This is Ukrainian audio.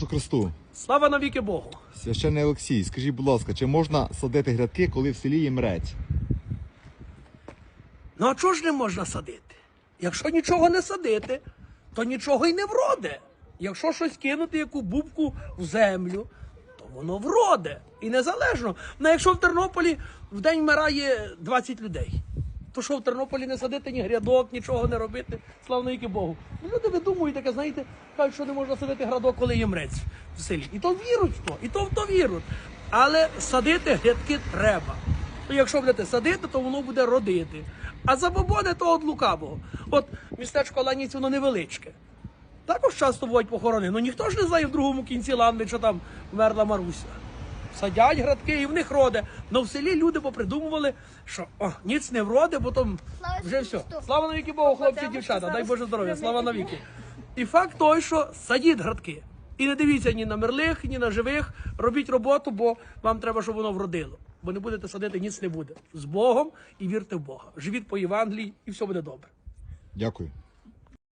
Ісусу Христу! Слава навіки Богу! Священний Олексій, скажіть, будь ласка, чи можна садити грядки, коли в селі є мрець? Ну а чого ж не можна садити? Якщо нічого не садити, то нічого й не вроде. Якщо щось кинути, яку бубку в землю, то воно вроде. І незалежно. Ну якщо в Тернополі в день вмирає 20 людей, то що в Тернополі не садити ні грядок, нічого не робити, славно яки Богу. Ну, люди видумують таке, знаєте, кажуть, що не можна садити градок, коли є мрець в селі. І то вірують в то, і то в то вірують. Але садити грядки треба. Якщо будете садити, то воно буде родити. А забобони то от лукавого. От містечко Ланіць, воно невеличке. Також часто бувають похорони. Ну ніхто ж не знає в другому кінці ланди, що там вмерла Маруся. Садять градки і в них роде. Но в селі люди попридумували, що о, ніц не вроде, бо там вже все. Слава навіки Богу, хлопці, Бабуся, дівчата, дай Боже здоров'я, слава навіки. І факт той, що садіть градки. І не дивіться ні на мерлих, ні на живих. Робіть роботу, бо вам треба, щоб воно вродило. Бо не будете садити, ніц не буде. З Богом і вірте в Бога. Живіть по Євангелії, і все буде добре. Дякую.